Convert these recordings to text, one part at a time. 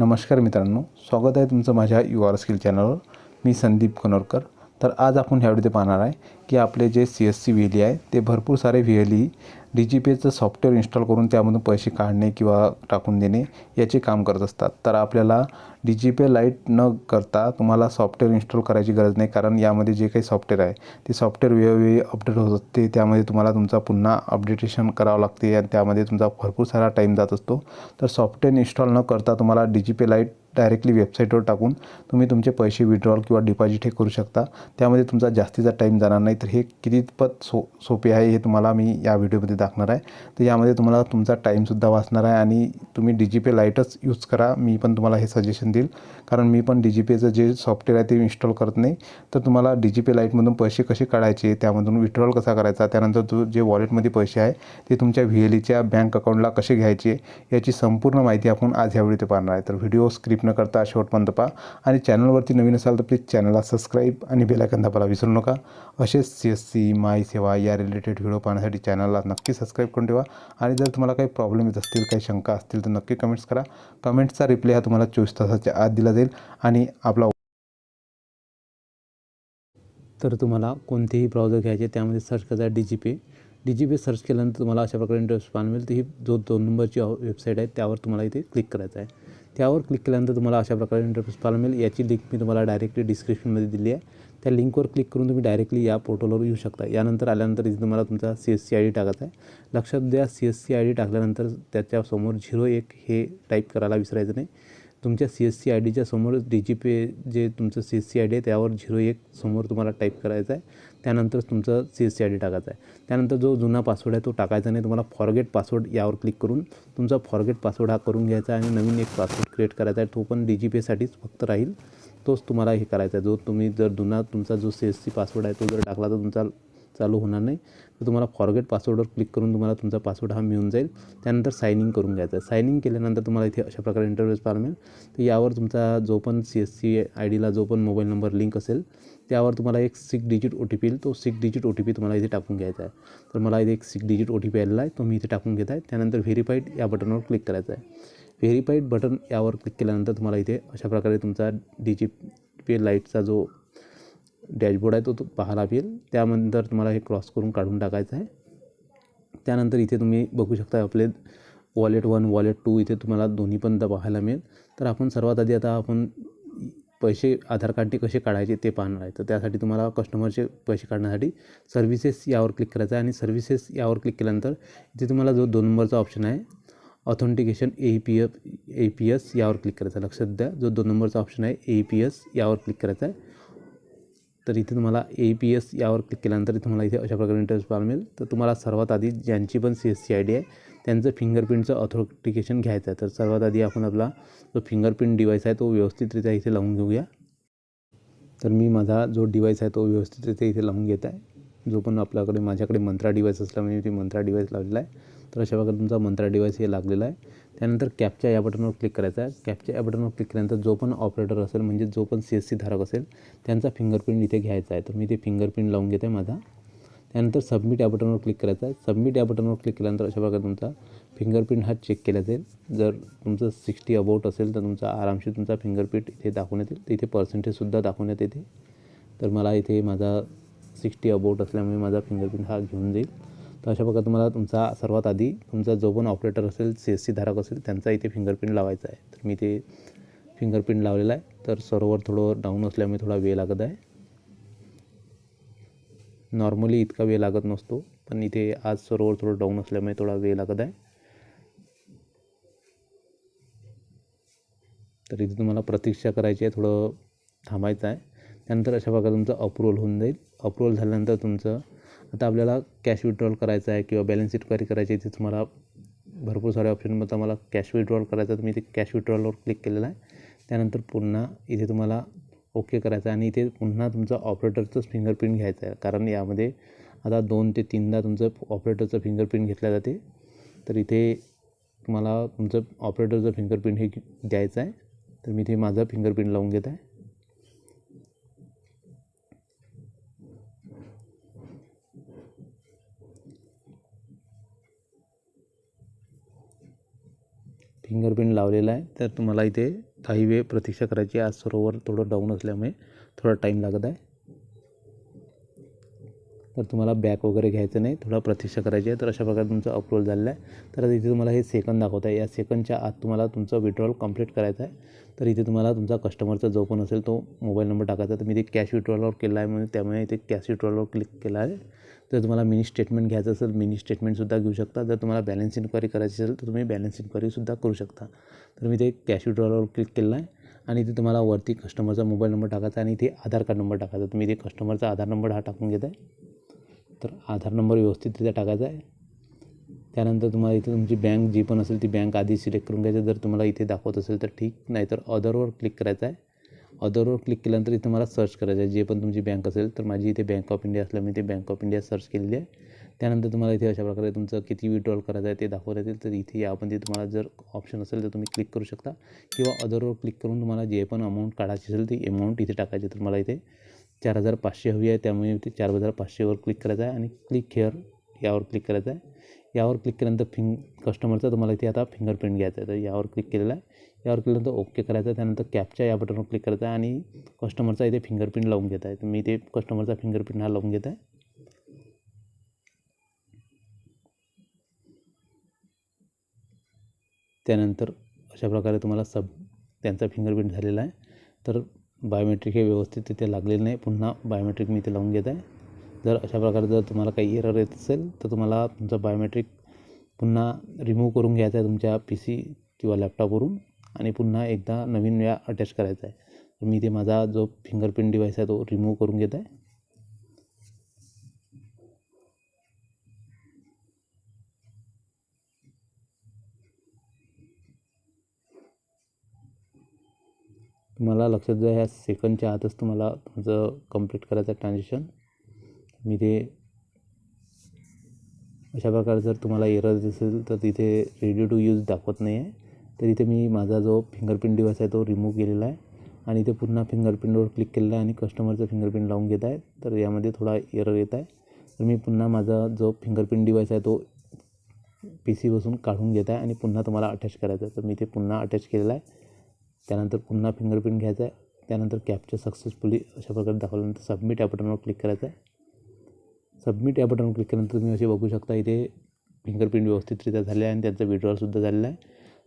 नमस्कार मित्रांनो स्वागत आहे तुमचं माझ्या यू आर स्किल चॅनलवर. मी संदीप कनोरकर. तर आज आपण ह्या व्हिडिओ पाहणार आहे की आपले जे सी एस सी व्ही आहे ते भरपूर सारे व्हीएल डी जी पी एचं सॉफ्टवेअर इन्स्टॉल करून त्यामधून पैसे काढणे किंवा टाकून देणे याचे काम करत असतात. तर आपल्याला डी जी लाइट न करता तुम्हाला सॉफ्टवेअर इन्स्टॉल करायची गरज नाही. कारण यामध्ये जे काही सॉफ्टवेअर आहे ते सॉफ्टवेअर वेळोवेळी अपडेट होत असते. त्यामध्ये तुम्हाला तुमचा पुन्हा अपडेटेशन करावं लागते आणि त्यामध्ये तुमचा भरपूर सारा टाईम जात असतो. तर सॉफ्टवेअर इन्स्टॉल न करता तुम्हाला डी जी लाइट डायरेक्टली वेबसाईटवर टाकून तुम्ही तुमचे पैसे विड्रॉल किंवा डिपॉझिट हे करू शकता. त्यामध्ये तुमचा जास्तीचा टाईम जाणार नाही. तर हे कितीपत सो सोपे आहे हे तुम्हाला मी या व्हिडिओमध्ये दाखवणार आहे. तर यामध्ये तुम्हाला तुमचा टाईमसुद्धा वाचणार आहे आणि तुम्ही डी जी लाईटच यूज करा. मी पण तुम्हाला हे सजेशन देईल. कारण मी पण डी जी पेचं जे सॉफ्टवेअर आहे ते इन्स्टॉल करत नाही. तर तुम्हाला डी जी पे लाईटमधून पैसे कसे काढायचे त्यामधून विड्रॉल कसा करायचा त्यानंतर जो जे वॉलेटमध्ये पैसे आहे ते तुमच्या व्ही एल ईच्या बँक अकाउंटला कसे घ्यायचे याची संपूर्ण माहिती आपण आज ह्या ते पाहणार आहे. तर व्हिडिओ स्क्रिप्ट न करता शेवटपर्यंत पहा. आणि चॅनलवरती नवीन असाल तर प्लीज चॅनलला सबस्क्राईब आणि बेलायकन दाबायला विसरू नका. असेच सी एस सी माय सेवा या रिलेटेड व्हिडिओ पाहण्यासाठी चॅनलला नक्की सबस्क्राईब करून ठेवा. आणि जर तुम्हाला काही प्रॉब्लेम येत असतील काही शंका असतील तर नक्की कमेंट्स करा. कमेंट्सचा रिप्लाय हा तुम्हाला चोवीस तासाच्या आत दिला जाईल आणि आपला तर तुम्हाला कोणतेही ब्राउझर घ्यायचे त्यामध्ये सर्च करायचा Digi Pay Digi Pay search केल्यानंतर तुम्हाला अशा प्रकारे इंटरेस्ट पाहायला मिळेल. तर ही जो दोन नंबरची वेबसाईट आहे त्यावर तुम्हाला इथे क्लिक करायचं आहे. त्यावर क्लिक केल्यानंतर तुम्हाला अशा प्रकारे इंटरफेस पाहायला मिळेल. याची लिंक मी तुम्हाला डायरेक्टली डिस्क्रिप्शनमध्ये दिली आहे. त्या लिंकवर क्लिक करून तुम्ही डायरेक्टली या पोर्टलवर येऊ शकता. यानंतर आल्यानंतर इथे तुम्हाला तुमचा C S C I D टाकायचा आहे. लक्षात द्या C S C I D टाकल्यानंतर त्याच्यासमोर झिरो एक हे टाईप करायला विसरायचं नाही. तुमच्या सी एस सी आय डीच्या समोर डी जी पी जे तुमचं C S C I D आहे त्यावर झिरो एक समोर तुम्हाला टाईप करायचं आहे. त्यानंतरच तुमचं C S C I D टाकायचा आहे. त्यानंतर जो जुना पासवर्ड आहे तो टाकायचा नाही. तुम्हाला फॉरगेट पासवर्ड यावर क्लिक करून तुमचा फॉरगेट पासवर्ड हा करून घ्यायचा आहे आणि नवीन एक पासवर्ड क्रिएट करायचा आहे. तो पण डी जी पीसाठीच फक्त राहील. तोच तुम्हाला हे करायचा आहे. जो तुम्ही जर जुना तुमचा जो सी एस सी पासवर्ड आहे तो जर टाकला तर तुमचा चालू होणार नाही. तर तुम्हाला फॉरगेट पासवर्डवर क्लिक करून तुम्हाला तुमचा पासवर्ड हा मिळून जाईल. त्यानंतर साइन इन करून घ्यायचा आहे. साइन इन केल्यानंतर तुम्हाला इथे अशा प्रकारे इंटरव्ह्यूज पाहायला मिळेल. तर यावर तुमचा जो पण सी एस सी आय डीला जो पण मोबाईल नंबर लिंक असेल त्यावर तुम्हाला एक six digit O T P येईल. तो six digit O T P तुम्हाला इथे टाकून घ्यायचा आहे. तर मला इथे एक six digit O T P आलेला आहे. तो मी इथे टाकून घेत आहे. त्यानंतर व्हेरीफाईड या बटनवर क्लिक करायचं आहे. व्हेरीफाईड बटन यावर क्लिक केल्यानंतर तुम्हाला इथे अशा प्रकारे तुमचा डी जी लाईटचा जो डॅशबोर्ड आहे तो तो पाहायला येईल त्यानंतर तुम्हाला हे क्रॉस करून काढून टाकायचं आहे. त्यानंतर इथे तुम्ही बघू शकता आपले वॉलेट वन वॉलेट टू इथे तुम्हाला दोन्ही पण पाहायला मिळेल. तर आपण सर्वात आधी आता आपण पैसे आधार कार्डचे कसे काढायचे ते पाहणार आहे. तर त्यासाठी तुम्हाला कस्टमरचे पैसे काढण्यासाठी सर्व्हिसेस यावर क्लिक करायचं आहे. आणि सर्व्हिसेस यावर क्लिक केल्यानंतर इथे तुम्हाला जो दोन नंबरचा ऑप्शन आहे authentication A P F A P S यावर क्लिक करायचं आहे. लक्षात द्या जो दोन नंबरचा ऑप्शन आहे ए पी एस यावर क्लिक करायचा आहे. तर इथे तुम्हाला ए पी एस यावर क्लिक केल्यानंतर तुम्हाला इथे अशा प्रकारे इंटरेस्ट पाहायला मिळेल. तर तुम्हाला सर्वात आधी ज्यांची पण C S C I D आहे त्यांचं फिंगरप्रिंटचं ऑथेंटिकेशन घ्यायचं आहे. तर सर्वात आधी आपण आपला जो फिंगरप्रिंट डिवाईस आहे तो व्यवस्थितरित्या इथे लावून घेऊया. तर मी माझा जो डिवाईस आहे तो व्यवस्थितरित्या इथे लावून घेत आहे. जो पण आपल्याकडे माझ्याकडे मंत्रा डिवाईस असल्यामुळे मी ते मंत्रा डिवाईस लावलेला आहे. तर अशा प्रकारे तुमचा मंत्रा डिवाईस हे लागलेला आहे. त्यानंतर कॅपच्या या बटनवर क्लिक करायचा आहे. कॅपच्या या बटनवर क्लिक केल्यानंतर जो पण ऑपरेटर असेल म्हणजे जो पण सी एस सी धारक असेल त्यांचा फिंगरप्रिंट इथे घ्यायचा आहे. तर मी ते फिंगरप्रिंट लावून घेते माझा. त्यानंतर सबमिट या बटनवर क्लिक करायचं आहे. सबमिट या बटनवर क्लिक केल्यानंतर अशा प्रकारे तुमचा फिंगरप्रिंट हा चेक केला जाईल. जर तुमचं सिक्स्टी अबाउट असेल तर तुमचा आरामशीर तुमचा फिंगरप्रिंट इथे दाखवण्यात येईल. तर इथे पर्सेंटेजसुद्धा दाखवण्यात येते. तर मला इथे माझा सिक्स्टी अबाउट असल्यामुळे माझा फिंगरप्रिंट हा घेऊन जाईल. तर अशा प्रकारे तुम्हाला तुमचा सर्वात आधी तुमचा जो पण ऑपरेटर असेल सी एस सी धारक असेल त्यांचा इथे फिंगरप्रिंट लावायचा आहे. तर मी ते फिंगरप्रिंट लावलेला आहे. तर सर्व्हर थोडं डाऊन असल्यामुळे थोडा वेळ लागत आहे. नॉर्मली इतका वेळ लागत नसतो पण इथे आज सर्व्हर थोडं डाऊन असल्यामुळे थोडा वेळ लागत आहे. तर इथे तुम्हाला प्रतीक्षा करायची आहे थोडं थांबायचं आहे. त्यानंतर अशा प्रकारे तुमचं अप्रूवल होऊन जाईल. अप्रूवल झाल्यानंतर तुमचं आता आपल्याला कॅश विड्रॉल करायचं आहे किंवा बॅलन्स शीट क्वारी करायची आहे तिथे तुम्हाला भरपूर सारे ऑप्शनमध्ये मला कॅश विड्रॉल करायचं तर मी ते कॅश विड्रॉलवर क्लिक केलेलं आहे. त्यानंतर पुन्हा इथे तुम्हाला ओके करायचं आहे. आणि इथे पुन्हा तुमचं ऑपरेटरचंच फिंगरप्रिंट घ्यायचं आहे. कारण यामध्ये आता दोन ते तीनदा तुमचं ऑपरेटरचं फिंगरप्रिंट घेतल्या जाते. तर इथे तुम्हाला तुमचं ऑपरेटरचं फिंगरप्रिंट हे द्यायचं आहे. तर मी इथे माझं फिंगरप्रिंट लावून घेत आहे. फिंगरप्रिंट लावलेला आहे. तर तुम्हाला इथे काही वेळ प्रतीक्षा करायची आज सरोवर थोडं डाऊन असल्यामुळे थोडा टाईम लागत आहे. तर तुम्हाला बॅक वगैरे घ्यायचं नाही. थोडा प्रतीक्षा करायची आहे. तर अशा प्रकारे तुमचं अप्रूव्हल झालेलं आहे. तर इथे तुम्हाला हे सेकंद दाखवत आहे. या सेकंडच्या आत तुम्हाला तुमचं विड्रॉल कंप्लीट करायचं आहे. तर इथे तुम्हाला तुमचा कस्टमरचा जो पण असेल तो मोबाईल नंबर टाकायचा तर मी ते कॅश विड्रॉलवर केला आहे म्हणून त्यामुळे इथे कॅश विड्रॉलवर क्लिक केला आहे. जर तुम्हाला मिनी स्टेटमेंट घ्यायचं असेल मिनी स्टेटमेंटसुद्धा घेऊ शकता. जर तुम्हाला बॅलन्स इन्क्वायरी करायची असेल तर तुम्ही बॅलन्स इन्क्वायरीसुद्धा करू शकता. तर मी ते कॅश विड्रॉलवर क्लिक केलं आहे आणि इथे तुम्हाला वरती कस्टमरचा मोबाईल नंबर टाकायचा आणि इथे आधार कार्ड नंबर टाकायचा तुम्ही इथे कस्टमरचा आधार नंबर हा टाकून घेत आहे तर आधार नंबर व्यवस्थितरित्या टाकायचा आहे. त्यानंतर तुम्हाला इथे तुमची बँक जी पण असेल ती बँक आधी सिलेक्ट करून घ्यायची जर तुम्हाला इथे दाखवत असेल तर ठीक नाहीतर अदरवर क्लिक करायचं आहे. अदरवर क्लिक केल्यानंतर इथे मला सर्च करायचं आहे. जे पण तुमची बँक असेल तर माझी इथे बँक ऑफ इंडिया असल्यामुळे ते बँक ऑफ इंडिया सर्च केलेली आहे. त्यानंतर तुम्हाला इथे अशा प्रकारे तुमचं किती विड्रॉल करायचं आहे ते दाखवत येतील. तर इथे यामध्ये तुम्हाला जर ऑप्शन असेल तर तुम्ही क्लिक करू शकता. किंवा अदरवर क्लिक करून तुम्हाला जे पण अमाऊंट काढायची असेल ती अमाऊंट इथे टाकायची तर मला इथे चार हजार पाचशे हवी आहे. त्यामुळे इथे चार हजार पाचशेवर क्लिक करायचं आहे. आणि क्लिक हेअर यावर क्लिक करायचं आहे. यावर क्लिक केल्यानंतर फिंग कस्टमरचा तुम्हाला इथे आता फिंगरप्रिंट घ्यायचा आहे. तर यावर क्लिक केलेला आहे. यावर केल्यानंतर ओके करायचं. आहे त्यानंतर कॅपच्या या बटनवर क्लिक करायचं आहे आणि कस्टमरचा इथे फिंगरप्रिंट लावून घेत आहे तर मी इथे कस्टमरचा फिंगरप्रिंट हा लावून घेत आहे त्यानंतर अशा प्रकारे तुम्हाला सब त्यांचा फिंगरप्रिंट झालेला आहे. तर बायोमेट्रिक हे व्यवस्थित तिथे लागलेलं नाही. पुन्हा बायोमेट्रिक मी इथे लावून घेत आहे जर अशा प्रकारे जर तुम्हाला काही एरर येत असेल तर तुम्हाला तुमचं बायोमेट्रिक पुन्हा रिमूव्ह करून घ्यायचं आहे तुमच्या पी सी किंवा लॅपटॉपवरून आणि पुन्हा एकदा नवीन वेळा अटॅच करायचा आहे. तर मी ते माझा जो फिंगरप्रिंट डिवाईस आहे तो रिमूव्ह करून घेत आहे. तुम्हाला लक्षात द्या ह्या सेकंडच्या आतच तुम्हाला तुमचं कंप्लीट करायचं आहे ट्रान्झॅक्शन मी ते अशा प्रकारे जर तुम्हाला एरर दिसेल तर तिथे रेडी टू यूज दाखवत नाही आहे तर इथे मी माझा जो फिंगरप्रिंट डिवाइस आहे तो रिमूव्ह केलेला आहे. आणि इथे पुन्हा फिंगरप्रिंटवर क्लिक केलेलं आहे आणि कस्टमरचं फिंगरप्रिंट लावून घेत आहे. तर यामध्ये थोडा एरर येत आहे. तर मी पुन्हा माझा जो फिंगरप्रिंट डिवाइस आहे तो पी सीपासून काढून घेत आहे आणि पुन्हा तुम्हाला अटॅच करायचा आहे. तर मी ते पुन्हा अटॅच केलेला आहे. त्यानंतर पुन्हा फिंगरप्रिंट घ्यायचा आहे. त्यानंतर कॅपचं सक्सेसफुली अशा प्रकारे दाखवल्यानंतर सबमिट या बटनवर क्लिक करायचं आहे. सबमिट या बटनवर क्लिक केल्यानंतर तुम्ही असे बघू शकता इथे फिंगरप्रिंट व्यवस्थितरित्या झाले आहे आणि त्यांचा विड्रॉलसुद्धा झालेला आहे.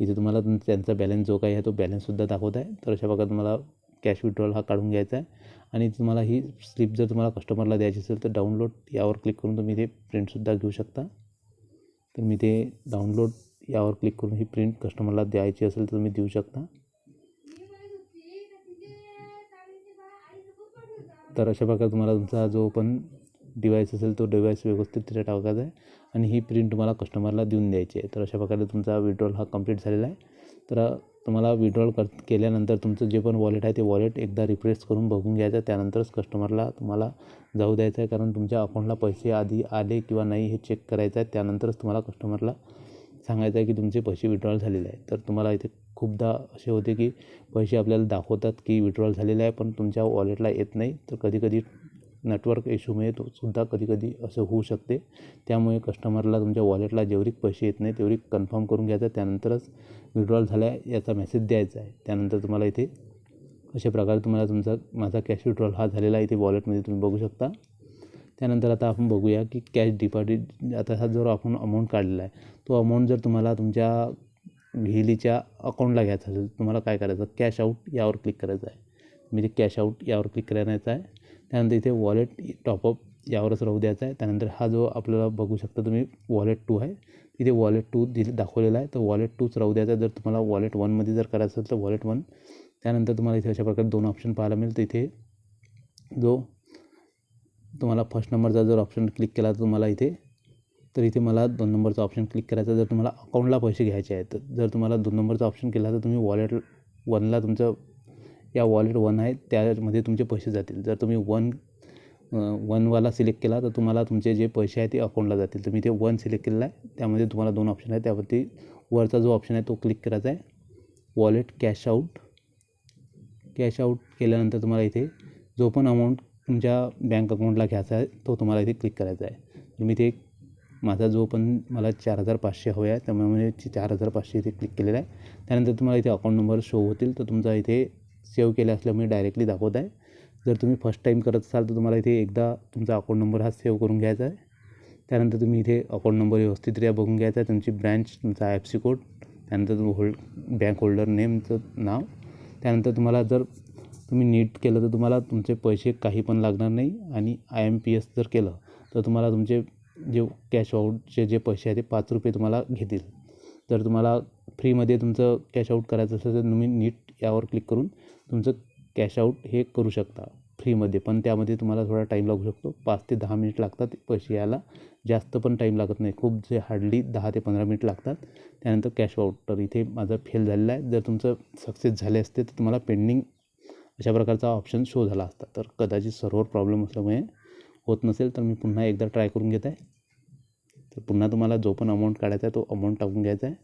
इथे तुम्हाला त्यांचा बॅलन्स जो काही आहे तो बॅलन्ससुद्धा दाखवत आहे. तर अशा प्रकारे तुम्हाला कॅश विड्रॉल हा काढून घ्यायचा आहे. आणि तुम्हाला ही स्लिप जर तुम्हाला कस्टमरला द्यायची असेल तर डाउनलोड यावर क्लिक करून तुम्ही ते प्रिंटसुद्धा घेऊ शकता. तर मी ते डाउनलोड यावर क्लिक करून ही प्रिंट कस्टमरला द्यायची असेल तर तुम्ही देऊ शकता. तर अशा प्रकारे तुम्हाला तुमचा जो पण डिवाईस असेल तो डिवाईस व्यवस्थित तिथे टाकायचा आहे. आणि ही प्रिंट तुम्हाला कस्टमरला देऊन द्यायची आहे. तर अशा प्रकारे तुमचा विड्रॉल हा कंप्लीट झालेला आहे. तर तुम्हाला विड्रॉल कर केल्यानंतर तुमचं जे पण वॉलेट आहे ते वॉलेट एकदा रिफ्रेश करून बघून घ्यायचं. त्यानंतरच कस्टमरला तुम्हाला जाऊ द्यायचं आहे. कारण तुमच्या अकाउंटला पैसे आधी आले किंवा नाही हे चेक करायचं आहे. त्यानंतरच तुम्हाला कस्टमरला सांगायचं आहे की तुमचे पैसे विड्रॉल झालेले आहे तर तुम्हाला इथे खूपदा असे होते की पैसे आपल्याला दाखवतात की विड्रॉल झालेले आहे पण तुमच्या वॉलेटला येत नाही. तर कधीकधी नेटवर्क इश्यूमुळे तो सुद्धा कधीकधी असं होऊ शकते. त्यामुळे कस्टमरला तुमच्या वॉलेटला जेवढी पैसे येत नाही तेवढी कन्फर्म करून घ्यायचं. त्यानंतरच विड्रॉल झाला आहे याचा मेसेज द्यायचा आहे. त्यानंतर तुम्हाला इथे अशा प्रकारे तुम्हाला तुमचा माझा कॅश विड्रॉल हा झालेला आहे. इथे वॉलेटमध्ये तुम्ही बघू शकता. त्यानंतर आता आपण बघूया की कॅश डिपॉझिट आता हा जो आपण अमाऊंट काढलेला आहे तो अमाऊंट जर तुम्हाला तुमच्या व्हिलीच्या अकाउंटला घ्यायचा असेल तुम्हाला काय करायचं? कॅश आऊट यावर क्लिक करायचं आहे. म्हणजे कॅश आऊट यावर क्लिक करायचं आहे. त्यानंतर इथे वॉलेट टॉपअप यावरच राहू द्यायचा आहे. त्यानंतर हा जो आपल्याला बघू शकता तुम्ही वॉलेट टू आहे. तिथे वॉलेट टू दिले दाखवलेला आहे. तर वॉलेट टूच राहू द्यायचा जर तुम्हाला वॉलेट वनमध्ये जर करायचं असेल तर वॉलेट वन त्यानंतर तुम्हाला इथे अशा प्रकारे दोन ऑप्शन पाहायला मिळेल. तर इथे जो तुम्हाला फर्स्ट नंबरचा जर ऑप्शन क्लिक केला तर तुम्हाला इथे तर इथे मला दोन नंबरचा ऑप्शन क्लिक करायचा जर तुम्हाला अकाउंटला पैसे घ्यायचे आहेत तर जर तुम्हाला दोन नंबरचा ऑप्शन केला तर तुम्ही वॉलेट वनला तुमचं या वॉलेट वन आहे त्यामध्ये तुमचे पैसे जातील. जर तुम्ही वन वनवाला सिलेक्ट केला तर तुम्हाला तुमचे जे पैसे आहे ते अकाउंटला जातील. तुम्ही ते वन सिलेक्ट केलेला आहे त्यामध्ये तुम्हाला दोन ऑप्शन आहे त्यावरती वरचा जो ऑप्शन आहे तो क्लिक करायचा आहे. Wallet cash out cash out केल्यानंतर तुम्हाला इथे जो पण अमाऊंट तुमच्या बँक अकाउंटला घ्यायचा आहे तो तुम्हाला इथे क्लिक करायचा आहे. मी ते माझा जो पण मला चार हजार पाचशे हवे आहे त्यामुळे चार हजार पाचशे इथे क्लिक केलेलं आहे. त्यानंतर तुम्हाला इथे अकाउंट नंबर शो होतील तर तुमचा इथे सेव्ह केले असल्यामुळे डायरेक्टली दाखवत आहे. जर तुम्ही फर्स्ट टाईम करत असाल तर तुम्हाला इथे एकदा तुमचा अकाउंट नंबर हा सेव्ह करून घ्यायचा आहे. त्यानंतर तुम्ही इथे अकाउंट नंबर व्यवस्थितरित्या बघून घ्यायचा आहे. तुमची ब्रँच तुमचा आय एफ सी कोड त्यानंतर तुम्ही होल्ड बँक होल्डर नेमचं नाव. त्यानंतर तुम्हाला जर तुम्ही नीट केलं तर तुम्हाला तुमचे पैसे काही पण लागणार नाही. आणि आय एम पी एस जर केलं तर तुम्हाला तुमचे जे कॅश आऊटचे जे पैसे आहे ते पाच रुपये तुम्हाला घेतील. जर तुम्हाला फ्रीमध्ये तुमचं कॅश आऊट करायचं असेल तर तुम्ही नीट यावर क्लिक करून तुमचं कॅश आऊट हे करू शकता फ्रीमध्ये. पण त्यामध्ये तुम्हाला थोडा टाईम लागू शकतो. पाच ते दहा मिनिट लागतात पैसे यायला. जास्त पण टाईम लागत नाही. खूप जे हार्डली दहा ते पंधरा मिनिट लागतात. त्यानंतर कॅश आऊट तर इथे माझं फेल झालेलं आहे. जर तुमचं सक्सेस झाले असते तर तुम्हाला पेंडिंग अशा प्रकारचा ऑप्शन शो झाला असता. तर कदाचित सर्व्हर प्रॉब्लेम असल्यामुळे होत नसेल तर मी पुन्हा एकदा ट्राय करून घेत आहे. तर पुन्हा तुम्हाला जो पण अमाऊंट काढायचा आहे तो अमाऊंट टाकून घ्यायचा आहे.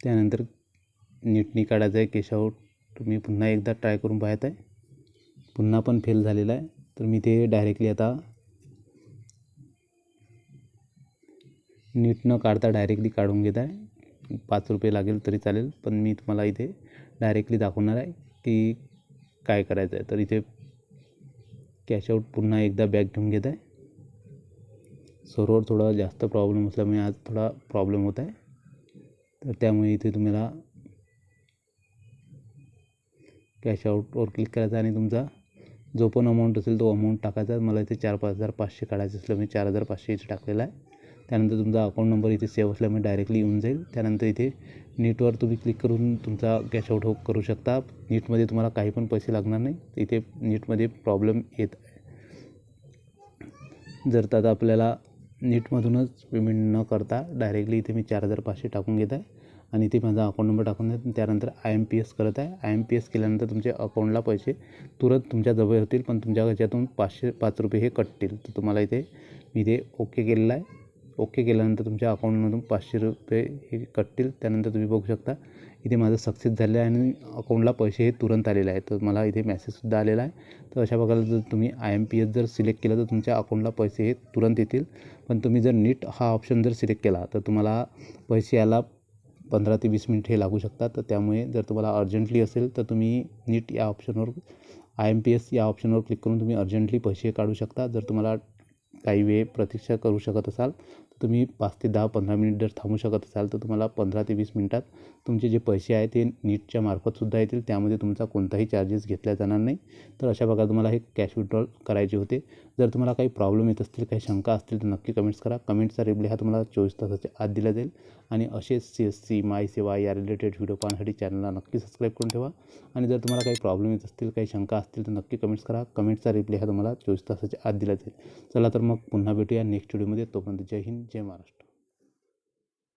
त्यानंतर नीटनी काढायचं आहे. कॅश तुम्ही पुन्हा एकदा ट्राय करून पाहत आहे पुन्हा पण फेल झालेला आहे. तर मी ते डायरेक्टली आता नीट न काढता डायरेक्टली काढून घेत आहे. पाच रुपये लागेल तरी चालेल पण मी तुम्हाला इथे डायरेक्टली दाखवणार आहे की काय करायचं आहे. तर इथे कॅशआउट पुन्हा एकदा बॅग घेऊन घेत आहे. सर्वर थोडा जास्त प्रॉब्लेम असल्यामुळे आज थोडा प्रॉब्लेम होत आहे. तर त्यामुळे इथे तुम्हाला कॅश आऊटवर क्लिक करायचा आणि तुमचा जो पण अमाऊंट असेल तो अमाऊंट टाकायचा. मला इथे चार पाच हजार पाचशे काढायचं असलं मी चार हजार पाचशे इथे टाकलेला आहे. त्यानंतर तुमचा अकाउंट नंबर इथे सेव्ह असल्यामुळे डायरेक्टली येऊन जाईल. त्यानंतर इथे नीटवर तुम्ही क्लिक करून तुमचा कॅश आऊट हो करू शकता. नीटमध्ये तुम्हाला काही पण पैसे लागणार नाही. इथे नीटमध्ये प्रॉब्लेम येत आहे. जर तर आपल्याला नीटमधूनच पेमेंट न करता डायरेक्टली इथे मी चार हजार पाचशे टाकून घेत आहे. आणि इथे माझा अकाउंट नंबर टाकून देत त्यानंतर आय एम पी एस करत आहे. आय एम पी एस केल्यानंतर तुमच्या अकाउंटला पैसे तुरंत तुमच्या जवळ होतील पण तुमच्या ह्याच्यातून पाचशे पाच रुपये हे कटतील तर तुम्हाला इथे मी इथे ओके केलेलं आहे. ओके केल्यानंतर तुमच्या अकाउंटमधून पाचशे रुपये हे कटतील त्यानंतर तुम्ही बघू शकता इथे माझं सक्सेस झालं आहे आणि अकाउंटला पैसे हे तुरंत आलेले आहेत. तर मला इथे मेसेजसुद्धा आलेला आहे. तर अशा प्रकारे जर तुम्ही आय एम पी एस जर सिलेक्ट केलं तर तुमच्या अकाउंटला पैसे हे तुरंत येतील. पण तुम्ही जर नीट हा ऑप्शन जर सिलेक्ट केला तर तुम्हाला पैसे यायला पंधरा ते वीस मिनिट हे लागू शकतात. तर त्यामुळे जर तुम्हाला अर्जंटली असेल तर तुम्ही नीट या ऑप्शनवर आय एम पी एस या ऑप्शनवर क्लिक करून तुम्ही अर्जंटली पैसे काढू शकता. जर तुम्हाला काही वेळ प्रतीक्षा करू शकत असाल तुम्ही पाच ते दहा पंधरा मिनिट जर थांबू शकत असाल तर तुम्हाला पंधरा ते वीस मिनिटात तुमचे जे पैसे आहे ते नीटच्या मार्फतसुद्धा येतील. त्यामध्ये तुमचा कोणताही चार्जेस घेतला जाणार नाही. तर अशा प्रकारे तुम्हाला हे कॅश विड्रॉल करायचे होते. जर तुम्हाला काही प्रॉब्लेम येत असतील काही शंका असतील तर नक्की कमेंट्स करा. कमेंट्सचा रिप्लाय हा तुम्हाला चोवीस तासाच्या आत दिला जाईल. आणि असेच सी एस सी माय सेवा या रिलेटेड व्हिडिओ पाहण्यासाठी चॅनलला नक्की सबस्क्राईब करून ठेवा. आणि जर तुम्हाला काही प्रॉब्लेम येत असतील काही शंका असतील तर नक्की कमेंट्स करा. कमेंटचा रिप्लाय हा तुम्हाला चोवीस तासाच्या आत दिला जाईल. चला तर मग पुन्हा भेटूया नेक्स्ट व्हिडिओमध्ये तोपर्यंत जय हिंद जय महाराष्ट्र.